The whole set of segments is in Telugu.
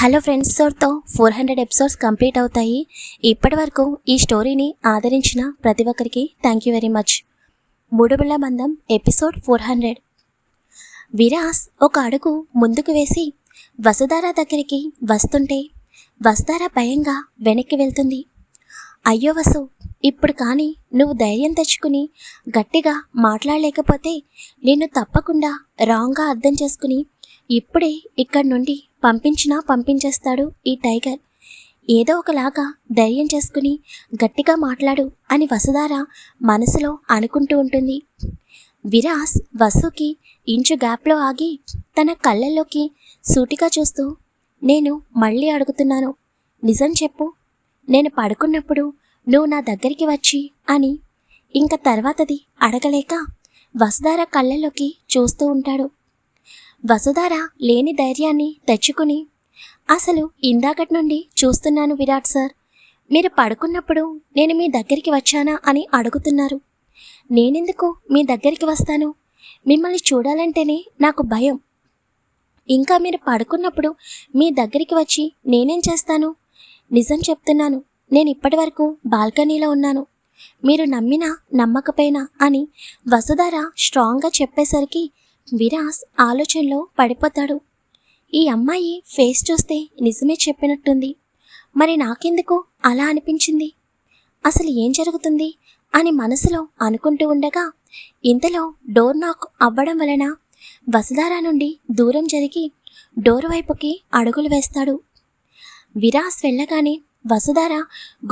హలో ఫ్రెండ్స్ తోడ్తో ఫోర్ హండ్రెడ్ ఎపిసోడ్స్ కంప్లీట్ అవుతాయి. ఇప్పటి వరకు ఈ స్టోరీని ఆదరించిన ప్రతి ఒక్కరికి థ్యాంక్ యూ వెరీ మచ్ మూడుబిళ్ళ బంధం ఎపిసోడ్ ఫోర్ హండ్రెడ్. విరాస్ ఒక అడుగు ముందుకు వేసి వసుధార దగ్గరికి వస్తుంటే వసుధార భయంగా వెనక్కి వెళ్తుంది. అయ్యో వసు ఇప్పుడు కానీ నువ్వు ధైర్యం తెచ్చుకుని గట్టిగా మాట్లాడలేకపోతే నిన్ను తప్పకుండా రాంగ్గా అర్థం చేసుకుని ఇప్పుడే ఇక్కడి నుండి పంపించినా పంపించేస్తాడు ఈ టైగర్. ఏదో ఒకలాగా ధైర్యం చేసుకుని గట్టిగా మాట్లాడు అని వసుధార మనసులో అనుకుంటూ ఉంటుంది. విరాస్ వసుకి ఇంచు గ్యాప్లో ఆగి తన కళ్ళల్లోకి సూటిగా చూస్తూ నేను మళ్ళీ అడుగుతున్నాను. నిజం చెప్పు. నేను పడుకున్నప్పుడు నువ్వు నా దగ్గరికి వచ్చి అని ఇంక తర్వాతది అడగలేక వసుధార కళ్ళల్లోకి చూస్తూ ఉంటాడు. వసుధార లేని ధైర్యాన్ని తెచ్చుకుని అసలు ఇందాకటి నుండి చూస్తున్నాను విరాట్ సార్. మీరు పడుకున్నప్పుడు నేను మీ దగ్గరికి వచ్చానా? అని అడుగుతున్నారు. నేనెందుకు మీ దగ్గరికి వస్తాను? మిమ్మల్ని చూడాలంటేనే నాకు భయం. ఇంకా మీరు పడుకున్నప్పుడు మీ దగ్గరికి వచ్చి నేనేం చేస్తాను? నిజం చెప్తున్నాను నేను ఇప్పటి వరకు బాల్కనీలో ఉన్నాను. మీరు నమ్మినా నమ్మకపోయినా అని వసుధార స్ట్రాంగ్గా చెప్పేసరికి విరాస్ ఆలోచనలో పడిపోతాడు. ఈ అమ్మాయి ఫేస్ చూస్తే నిజమే చెప్పినట్టుంది. మరి నాకెందుకు అలా అనిపించింది? అసలు ఏం జరుగుతుంది అని మనసులో అనుకుంటూ ఉండగా ఇంతలో డోర్ నాక్ అవ్వడం వలన వసుధారా నుండి దూరం జరిగి డోర్ వైపుకి అడుగులు వేస్తాడు. విరాస్ వెళ్ళగానే వసుధార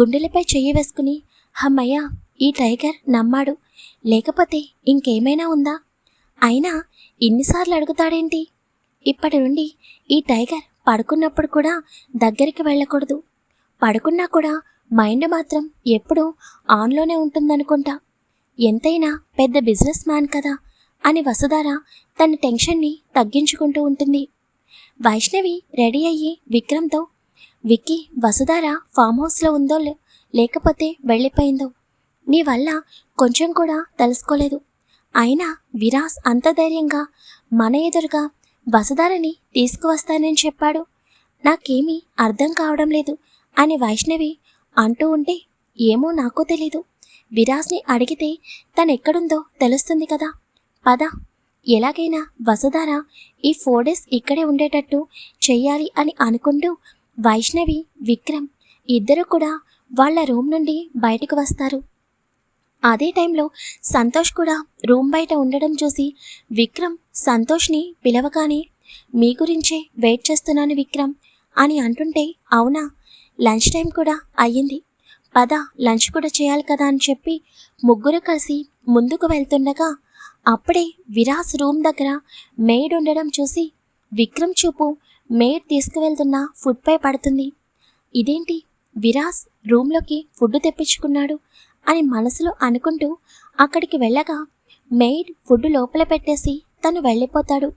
గుండెలపై చెయ్యి వేసుకుని హమ్మయ్య ఈ టైగర్ నమ్మాడు. లేకపోతే ఇంకేమైనా ఉందా? అయినా ఇన్నిసార్లు అడుగుతాడేంటి? ఇప్పటి నుండి ఈ టైగర్ పడుకున్నప్పుడు కూడా దగ్గరికి వెళ్ళకూడదు. పడుకున్నా కూడా మైండ్ మాత్రం ఎప్పుడూ ఆన్లోనే ఉంటుందనుకుంటా. ఎంతైనా పెద్ద బిజినెస్ మ్యాన్ కదా అని వసుధార తన టెన్షన్ని తగ్గించుకుంటూ ఉంటుంది. వైష్ణవి రెడీ అయ్యి విక్రమ్తో విక్కీ వసుధార ఫామ్ హౌస్లో ఉందో లేకపోతే వెళ్ళిపోయిందో? నీ వల్ల కొంచెం కూడా తెలుసుకోలేదు. అయినా విరాస్ అంత ధైర్యంగా మన ఎదురుగా వసుధారని తీసుకువస్తానని చెప్పాడు. నాకేమీ అర్థం కావడం లేదు అని వైష్ణవి అంటూ ఉంటే ఏమో నాకు తెలీదు. విరాస్ని అడిగితే తనెక్కడుందో తెలుస్తుంది కదా. పద ఎలాగైనా వసుధార ఈ ఫోర్ డేస్ ఇక్కడే ఉండేటట్టు చెయ్యాలి అని అనుకుంటూ వైష్ణవి విక్రమ్ ఇద్దరు కూడా వాళ్ళ రూమ్ నుండి బయటకు వస్తారు. అదే టైంలో సంతోష్ కూడా రూమ్ బయట ఉండడం చూసి విక్రమ్ సంతోష్ని పిలవగానే మీ గురించే వెయిట్ చేస్తున్నాను విక్రమ్ అని అంటుంటే అవునా? లంచ్ టైం కూడా అయ్యింది. పద లంచ్ కూడా చేయాలి కదా అని చెప్పి ముగ్గురు కలిసి ముందుకు వెళ్తుండగా అప్పుడే విరాస్ రూమ్ దగ్గర మేడ్ ఉండడం చూసి విక్రమ్ చూపు మేడ్ తీసుకువెళ్తున్న ఫుడ్పై పడుతుంది. ఇదేంటి? విరాస్ రూమ్లోకి ఫుడ్ తెప్పించుకున్నాడు. అని మనసులో అనుకుంటూ అక్కడికి వెళ్ళగా మెయిడ్ ఫుడ్ లోపల పెట్టేసి తను వెళ్ళిపోతాడు.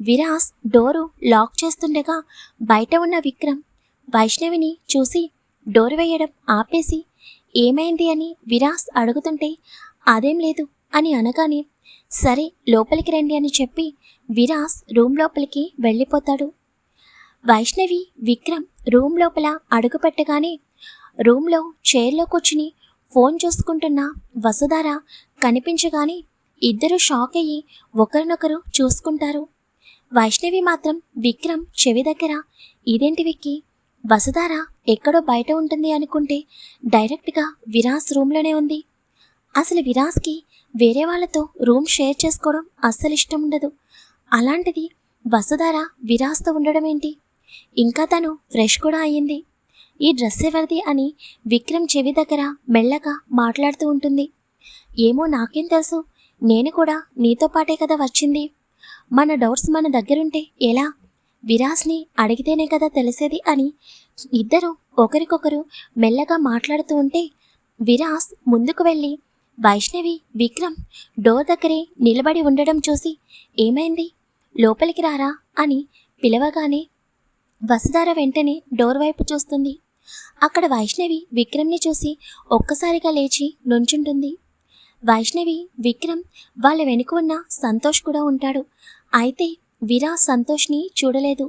విరాస్ డోరు లాక్ చేస్తుండగా బయట ఉన్న విక్రమ్ వైష్ణవిని చూసి డోర్ వేయడం ఆపేసి ఏమైంది? అని విరాస్ అడుగుతుంటే అదేం లేదు అని అనగానే సరే లోపలికి రండి అని చెప్పి విరాస్ రూమ్ లోపలికి వెళ్ళిపోతాడు. వైష్ణవి విక్రమ్ రూమ్ లోపల అడుగుపెట్టగానే రూమ్లో చైర్లో కూర్చుని ఫోన్ చూసుకుంటున్న వసుధార కనిపించగానే ఇద్దరు షాక్ అయ్యి ఒకరినొకరు చూసుకుంటారు. వైష్ణవి మాత్రం విక్రమ్ చెవి దగ్గర ఇదేంటి విక్కి? వసుధార ఎక్కడో బయట ఉంటుంది అనుకుంటే డైరెక్ట్గా విరాస్ రూమ్లోనే ఉంది. అసలు విరాస్కి వేరే వాళ్ళతో రూమ్ షేర్ చేసుకోవడం అస్సలు ఇష్టం ఉండదు. అలాంటిది వసుధార విరాస్తో ఉండడం ఏంటి ఇంకా తను ఫ్రెష్ కూడా అయ్యింది. ఈ డ్రెస్ ఎవరిది అని విక్రమ్ చెవి దగ్గర మెల్లగా మాట్లాడుతూ ఉంటుంది. ఏమో నాకేం తెలుసు. నేను కూడా నీతో పాటే కదా వచ్చింది. మన డౌట్స్ మన దగ్గరుంటే ఎలా? విరాస్ని అడిగితేనే కదా తెలిసేది అని ఇద్దరు ఒకరికొకరు మెల్లగా మాట్లాడుతూ ఉంటే విరాస్ ముందుకు వెళ్ళి వైష్ణవి విక్రమ్ డోర్ దగ్గరే నిలబడి ఉండడం చూసి ఏమైంది? లోపలికి రారా? అని పిలవగానే వసుధార వెంటనే డోర్ వైపు చూస్తుంది. అక్కడ వైష్ణవి విక్రమ్ని చూసి ఒక్కసారిగా లేచి నుంచుంటుంది. వైష్ణవి విక్రమ్ వాళ్ళ వెనుక ఉన్న సంతోష్ కూడా ఉంటాడు. అయితే విరా సంతోష్ని చూడలేదు.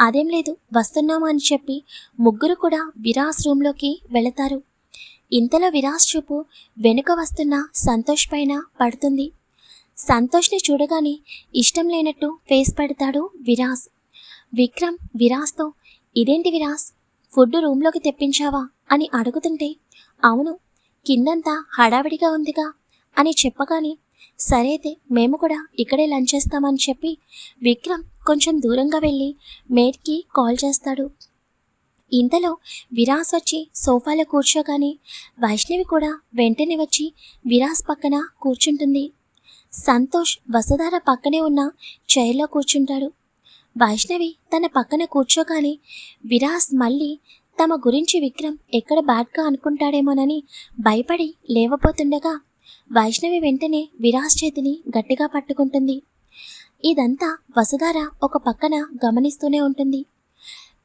అదేం లేదు వస్తున్నామా అని చెప్పి ముగ్గురు కూడా విరాస్ రూమ్లోకి వెళతారు. ఇంతలో విరాస్ చూపు వెనుక వస్తున్న సంతోష్ పైన పడుతుంది. సంతోష్ని చూడగానే ఇష్టం లేనట్టు ఫేస్ పెడతాడు విరాస్. విక్రమ్ విరాస్తో ఇదేంటి విరాస్ ఫుడ్ రూమ్లోకి తెప్పించావా? అని అడుగుతుంటే అవును కిందంతా హడావిడిగా ఉందిగా అని చెప్పగానే సరే అయితే మేము కూడా ఇక్కడే లంచ్ చేస్తామని చెప్పి విక్రమ్ కొంచెం దూరంగా వెళ్ళి మేట్కి కాల్ చేస్తాడు. ఇంతలో విరాస్ వచ్చి సోఫాలో కూర్చోగానే వైష్ణవి కూడా వెంటనే వచ్చి విరాస్ పక్కన కూర్చుంటుంది. సంతోష్ వసుధార పక్కనే ఉన్న చైర్లో కూర్చుంటాడు. వైష్ణవి తన పక్కన కూర్చోగానే విరాస్ మళ్ళీ తమ గురించి విక్రమ్ ఎక్కడ బ్యాడ్గా అనుకుంటాడేమోనని భయపడి లేవబోతుండగా వైష్ణవి వెంటనే విరాస్ చేతిని గట్టిగా పట్టుకుంటుంది. ఇదంతా వసుధార ఒక పక్కన గమనిస్తూనే ఉంటుంది.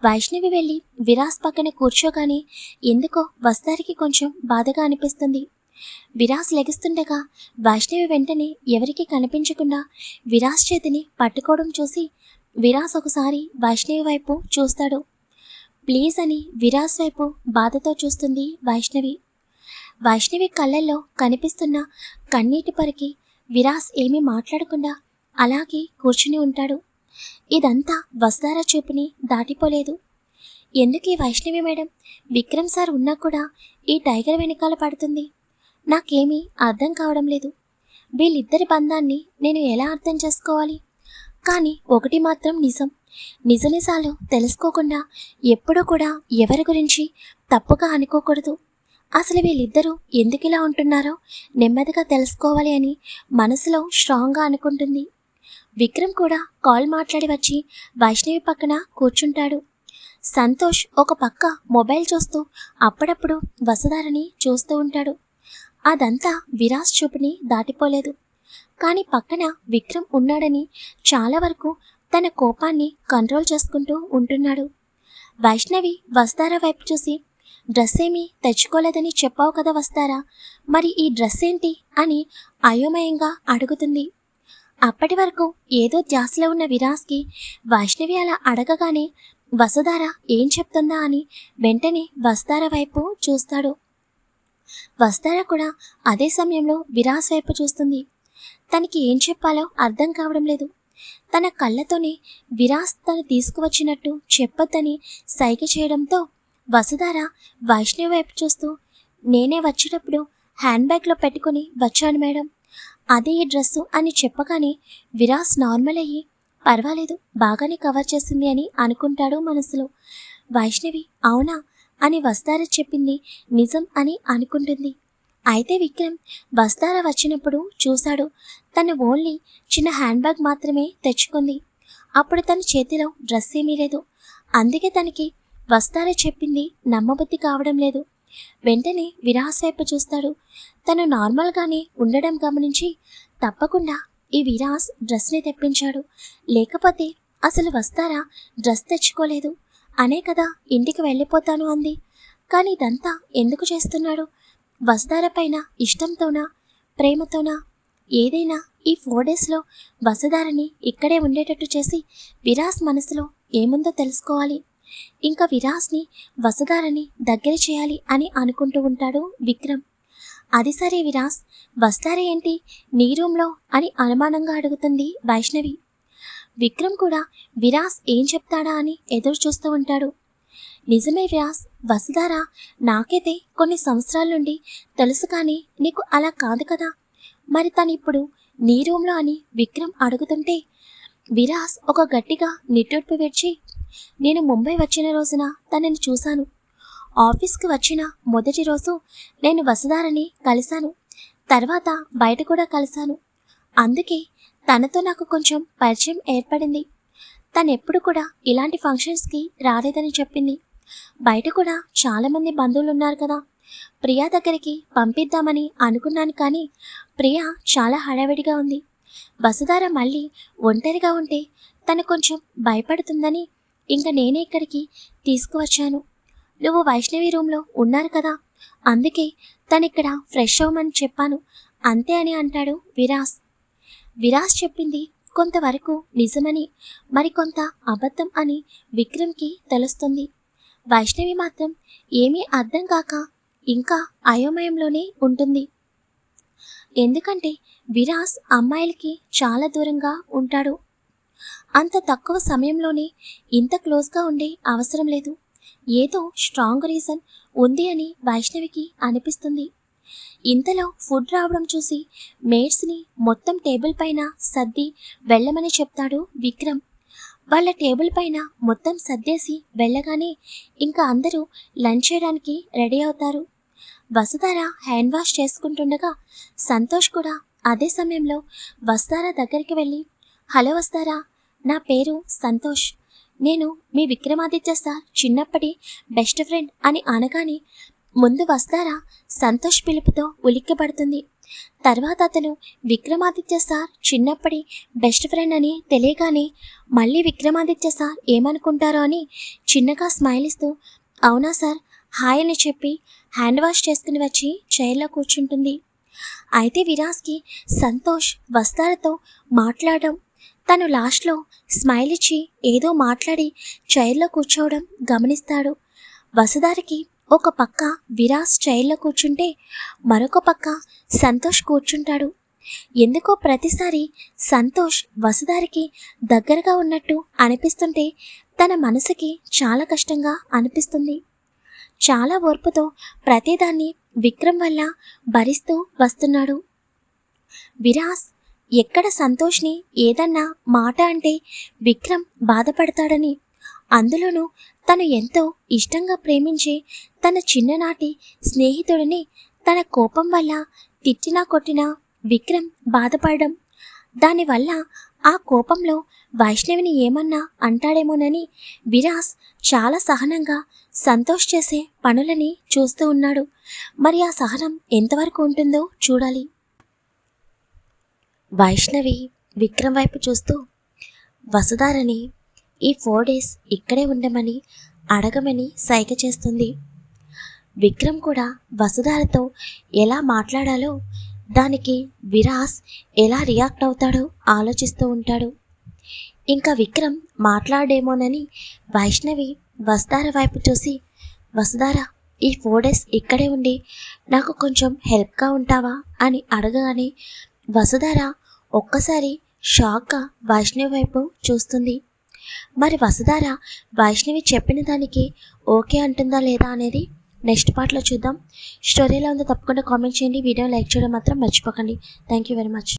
వైష్ణవి వెళ్ళి విరాస్ పక్కన కూర్చోగానే ఎందుకో వసుధారికి కొంచెం బాధగా అనిపిస్తుంది. విరాస్ లెగుస్తుండగా వైష్ణవి వెంటనే ఎవరికి కనిపించకుండా విరాస్ చేతిని పట్టుకోవడం చూసి విరాస్ ఒకసారి వైష్ణవి వైపు చూస్తాడు. ప్లీజ్ అని విరాస్ వైపు బాధతో చూస్తుంది వైష్ణవి. వైష్ణవి కళ్ళల్లో కనిపిస్తున్న కన్నీటి పరికి విరాస్ ఏమీ మాట్లాడకుండా అలాగే కూర్చుని ఉంటాడు. ఇదంతా వస్తారా చూపుని దాటిపోలేదు. ఎందుకు ఈ వైష్ణవి మేడం? విక్రమ్ సార్ ఉన్నా కూడా ఈ టైగర్ వెనకాల పడుతుంది. నాకేమీ అర్థం కావడం లేదు. వీళ్ళిద్దరి బంధాన్ని నేను ఎలా అర్థం చేసుకోవాలి? కానీ ఒకటి మాత్రం నిజం. నిజ నిజాలు తెలుసుకోకుండా ఎప్పుడూ కూడా ఎవరి గురించి తప్పుగా అనుకోకూడదు. అసలు వీళ్ళిద్దరూ ఎందుకు ఇలా ఉంటున్నారో నెమ్మదిగా తెలుసుకోవాలి అని మనసులో స్ట్రాంగ్గా అనుకుంటుంది. విక్రమ్ కూడా కాల్ మాట్లాడి వచ్చి వైష్ణవి పక్కన కూర్చుంటాడు. సంతోష్ ఒక పక్క మొబైల్ చూస్తూ అప్పుడప్పుడు వసుధారని చూస్తూ ఉంటాడు. అదంతా విరాస్ చూపుని దాటిపోలేదు. కానీ పక్కన విక్రమ్ ఉన్నాడని చాలా వరకు తన కోపాన్ని కంట్రోల్ చేసుకుంటూ ఉంటున్నాడు. వైష్ణవి వస్తారా వైపు చూసి డ్రెస్ ఏమీ తెచ్చుకోలేదని చెప్పావు కదా వస్తారా? మరి ఈ డ్రెస్ ఏంటి? అని అయోమయంగా అడుగుతుంది. అప్పటి వరకు ఏదో ధ్యాసలో ఉన్న విరాస్కి వైష్ణవి అలా అడగగానే వసుధార ఏం చెప్తుందా? అని వెంటనే వస్తార వైపు చూస్తాడు. వస్తార కూడా అదే సమయంలో విరాస్ వైపు చూస్తుంది. తనకి ఏం చెప్పాలో అర్థం కావడం లేదు. తన కళ్ళతోనే విరాస్ తను తీసుకువచ్చినట్టు చెప్పొద్దని సైగ చేయడంతో వసుధార వైష్ణవి వైపు చూస్తూ నేనే వచ్చేటప్పుడు హ్యాండ్ బ్యాగ్లో పెట్టుకుని వచ్చాను మేడం. అదే ఈ డ్రెస్సు అని చెప్పగానే విరాస్ నార్మల్ అయ్యి పర్వాలేదు బాగానే కవర్ చేసింది అని అనుకుంటాడు మనసులో. వైష్ణవి అవునా? అని వస్తారని చెప్పింది నిజం అని అనుకుంటుంది. అయితే విక్రమ్ బస్తార వచ్చినప్పుడు చూశాడు. తను ఓన్లీ చిన్న హ్యాండ్ బ్యాగ్ మాత్రమే తెచ్చుకుంది. అప్పుడు తన చేతిలో డ్రెస్ ఏమీ లేదు. అందుకే తనకి వస్తార చెప్పింది నమ్మబుద్ధి కావడం లేదు. వెంటనే విరాస్ వైపు చూస్తాడు. తను నార్మల్గానే ఉండడం గమనించి తప్పకుండా ఈ విరాస్ డ్రెస్ని తెప్పించాడు. లేకపోతే అసలు వస్తారా డ్రెస్ తెచ్చుకోలేదు. అనే కదా ఇంటికి వెళ్ళిపోతాను అంది. కానీ ఇదంతా ఎందుకు చేస్తున్నాడు? వసుధార పైన ఇష్టంతోనా ప్రేమతోనా ఏదైనా ఈ ఫోర్ డేస్లో వసుధారని ఇక్కడే ఉండేటట్టు చేసి విరాస్ మనసులో ఏముందో తెలుసుకోవాలి. ఇంకా విరాస్ని వసుధారని దగ్గర చేయాలి అని అనుకుంటూ ఉంటాడు విక్రమ్. అది సరే విరాస్ వస్తారే ఏంటి నీ రూమ్లో అని అనుమానంగా అడుగుతుంది వైష్ణవి. విక్రమ్ కూడా విరాస్ ఏం చెప్తాడా అని ఎదురు చూస్తూ ఉంటాడు. నిజమే విరాస్ వసుధారా నాకైతే కొన్ని సంవత్సరాల నుండి తెలుసు కానీ నీకు అలా కాదు కదా. మరి తను ఇప్పుడు నీ రూమ్లో అని విక్రమ్ అడుగుతుంటే విరాస్ ఒక గట్టిగా నిట్టూర్పు విడిచి నేను ముంబై వచ్చిన రోజున తనని చూశాను. ఆఫీస్కి వచ్చిన మొదటి రోజు నేను వసుధారని కలిశాను. తర్వాత బయట కూడా కలిశాను. అందుకే తనతో నాకు కొంచెం పరిచయం ఏర్పడింది. తనెప్పుడు కూడా ఇలాంటి ఫంక్షన్స్కి రాలేదని చెప్పింది. బయట కూడా చాలామంది బంధువులు ఉన్నారు కదా. ప్రియా దగ్గరికి పంపిద్దామని అనుకున్నాను కానీ ప్రియా చాలా హడావిడిగా ఉంది. వసుధార మళ్ళీ ఒంటరిగా ఉంటే తను కొంచెం భయపడుతుందని ఇంకా నేనే ఇక్కడికి తీసుకువచ్చాను. నువ్వు వైష్ణవి రూమ్లో ఉన్నారు కదా. అందుకే తను ఇక్కడ ఫ్రెష్ అవ్వమని చెప్పాను. అంతే అని అంటాడు విరాస్. విరాస్ చెప్పింది కొంతవరకు నిజమని మరికొంత అబద్ధం అని విక్రమ్కి తెలుస్తుంది. వైష్ణవి మాత్రం ఏమీ అర్థం కాక ఇంకా అయోమయంలోనే ఉంటుంది. ఎందుకంటే విరాస్ అమ్మాయిలకి చాలా దూరంగా ఉంటాడు. అంత తక్కువ సమయంలోనే ఇంత క్లోజ్గా ఉండే అవసరం లేదు. ఏదో స్ట్రాంగ్ రీజన్ ఉంది అని వైష్ణవికి అనిపిస్తుంది. ఇంతలో ఫుడ్ రావడం చూసి మేడ్స్ని మొత్తం టేబుల్ పైన సర్ది వెళ్ళమని చెప్తాడు విక్రమ్. వాళ్ళ టేబుల్ పైన మొత్తం సర్దేసి వెళ్ళగానే ఇంకా అందరూ లంచ్ చేయడానికి రెడీ అవుతారు. వసుధార హ్యాండ్ వాష్ చేసుకుంటుండగా సంతోష్ కూడా అదే సమయంలో వస్తార దగ్గరికి వెళ్ళి హలో వస్తారా నా పేరు సంతోష్. నేను మీ విక్రమాదిత్య సార్ చిన్నప్పటి బెస్ట్ ఫ్రెండ్ అని అనగానే ముందు వస్తారా సంతోష్ పిలుపుతో ఉలిక్కిపడుతుంది. తర్వాత అతను విక్రమాదిత్య సార్ చిన్నప్పటి బెస్ట్ ఫ్రెండ్ అని తెలియగానే మళ్ళీ విక్రమాదిత్య సార్ ఏమనుకుంటారో అని చిన్నగా స్మైల్ ఇస్తూ అవునా సార్? హాయ్ అని చెప్పి హ్యాండ్ వాష్ చేసుకుని వచ్చి చైర్లో కూర్చుంటుంది. అయితే విరాస్కి సంతోష్ వస్తారతో మాట్లాడడం తను లాస్ట్లో స్మైల్ ఇచ్చి ఏదో మాట్లాడి చైర్లో కూర్చోవడం గమనిస్తాడు. వసుధారికి ఒక పక్క విరాస్ చైర్లో కూర్చుంటే మరొక పక్క సంతోష్ కూర్చుంటాడు. ఎందుకో ప్రతిసారి సంతోష్ వసుధారికి దగ్గరగా ఉన్నట్టు అనిపిస్తుంటే తన మనసుకి చాలా కష్టంగా అనిపిస్తుంది. చాలా ఓర్పుతో ప్రతిదాన్ని విక్రమ్ వల్ల భరిస్తూ వస్తున్నాడు. విరాస్ ఎక్కడ సంతోష్ని ఏదన్నా మాట అంటే విక్రమ్ బాధపడతాడని అందులోనూ తను ఎంతో ఇష్టంగా ప్రేమించే తన చిన్ననాటి స్నేహితుడిని తన కోపం వల్ల తిట్టినా కొట్టినా విక్రమ్ బాధపడడం దానివల్ల ఆ కోపంలో వైష్ణవిని ఏమన్నా అంటాడేమోనని విరాస్ చాలా సహనంగా సంతోష్ చేసే పనులని చూస్తూ ఉన్నాడు. మరి ఆ సహనం ఎంతవరకు ఉంటుందో చూడాలి. వైష్ణవి విక్రమ్ వైపు చూస్తూ వసుధారని ఈ ఫోర్ డేస్ ఇక్కడే ఉండమని అడగమని సైగ చేస్తుంది. విక్రమ్ కూడా వసుధారతో ఎలా మాట్లాడాలో దానికి విరాస్ ఎలా రియాక్ట్ అవుతాడో ఆలోచిస్తూ ఉంటాడు. ఇంకా విక్రమ్ మాట్లాడేమోనని వైష్ణవి వసుధార వైపు చూసి వసుధార ఈ ఫోర్ డేస్ ఇక్కడే ఉండి నాకు కొంచెం హెల్ప్గా ఉంటావా? అని అడగగానే వసుధార ఒక్కసారి షాక్గా వైష్ణవి వైపు చూస్తుంది. మరి వసుధార వైష్ణవి చెప్పిన దానికి ఓకే అంటుందా లేదా అనేది నెక్స్ట్ పార్ట్లో చూద్దాం. స్టోరీలో ఉందో తప్పకుండా కామెంట్ చేయండి. వీడియో లైక్ చేయడం మాత్రం మర్చిపోకండి. Thank you very much.